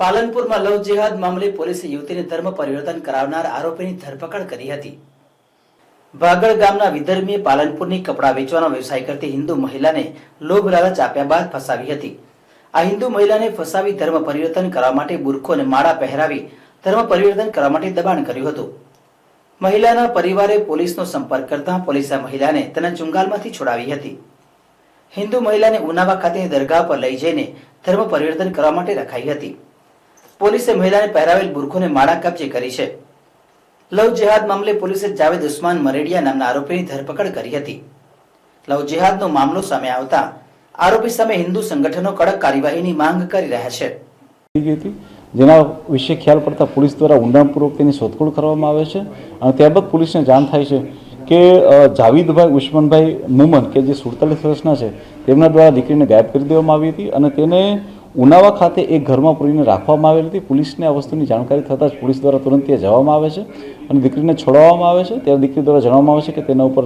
પાલનપુરમાં લવ જેહાદ મામલે પોલીસે યુવતીને ધર્મ પરિવર્તન કરાવનાર આરોપીની ધરપકડ કરી હતી. ભાગળ ગામના વિધર્મીએ પાલનપુરની કપડાં વેચવાનો વ્યવસાય કરતી હિન્દુ મહિલાને લોભ લાલચ આપ્યા બાદ ફસાવી હતી. આ હિન્દુ મહિલાને ફસાવી ધર્મ પરિવર્તન કરવા માટે બુરખો અને માળા પહેરાવી ધર્મ પરિવર્તન કરવા માટે દબાણ કર્યું હતું. મહિલાના પરિવારે પોલીસનો સંપર્ક કરતા પોલીસે મહિલાને તેના ચુંગાલમાંથી છોડાવી હતી. હિન્દુ મહિલાને ઉનાવા ખાતેની દરગાહ પર લઈ જઈને ધર્મ પરિવર્તન કરવા માટે રખાઈ હતી. પોલીસે મહિલાને પહેરાવેલ બુરખોને માળા કબજે કરી છે. લવ જેહાદ મામલે પોલીસે જાવેદ ઉસ્માન મરેડિયા નામના આરોપીની ધરપકડ કરી હતી. લવ જેહાદનો મામલો સામે આવતા આરોપી સામે હિન્દુ સંગઠનો કડક કાર્યવાહીની માંગ કરી રહ્યા છે. જેના વિશે ખ્યાલ પડતા પોલીસ દ્વારા ઊંડાણપૂર્વક તેની શોધખોળ કરવામાં આવે છે અને ત્યારબાદ પોલીસને જાણ થાય છે કે જાવીદભાઈ, ઉસ્માનભાઈ મુમન, કે જે સુડતાલીસ વર્ષના છે, તેમના દ્વારા દીકરીને ગાયબ કરી દેવામાં આવી હતી અને તેને ઉનાવા ખાતે એક ઘરમાં પૂરીને રાખવામાં આવેલી હતી. પોલીસને આ વસ્તુની જાણકારી થતાં જ પોલીસ દ્વારા તુરંત ત્યાં જવામાં આવે છે અને દીકરીને છોડાવવામાં આવે છે. ત્યારે દીકરી દ્વારા જણાવવામાં આવે છે કે તેના ઉપર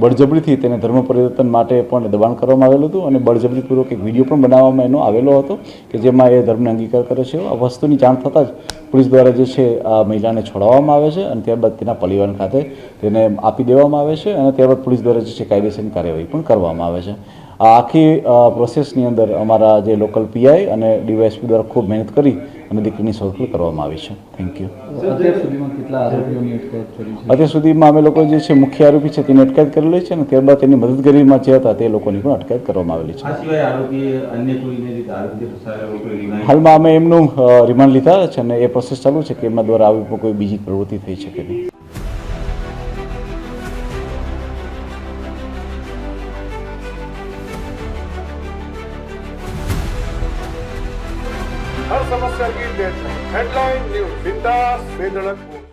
બળજબરીથી તેને ધર્મ પરિવર્તન માટે પણ દબાણ કરવામાં આવેલું હતું અને બળજબરીપૂર્વક એક વીડિયો પણ બનાવવામાં એનો આવેલો હતો કે જેમાં એ ધર્મને અંગીકાર કરે છે. આ વસ્તુની જાણ થતાં જ પોલીસ દ્વારા જે છે આ મહિલાને છોડાવવામાં આવે છે અને ત્યારબાદ તેના પરિવાર ખાતે તેને આપી દેવામાં આવે છે અને ત્યારબાદ પોલીસ દ્વારા જે છે કાયદેસરની કાર્યવાહી પણ કરવામાં આવે છે. આ આખી પ્રોસેસની અંદર અમારા જે લોકલ પીઆઈ અને ડીવાયએસપી દ્વારા ખૂબ મહેનત કરી અને દીકરીની શોધખોળ કરવામાં આવી છે. થેન્ક યુ અત્યાર સુધીમાં અમે લોકો જે છે મુખ્ય આરોપી છે તેની અટકાયત કરેલી છે અને ત્યારબાદ તેની મદદગીરીમાં જે હતા તે લોકોની પણ અટકાયત કરવામાં આવેલી છે. હાલમાં અમે એમનું રિમાન્ડ લીધા છે અને એ પ્રોસેસ ચાલુ છે કે એમના દ્વારા આવી કોઈ બીજી પ્રવૃત્તિ થઈ શકે નહીં. હર સમસ્યા કી દેશ હેડલાઇન ન્યૂઝ બિંદાસ બેધડક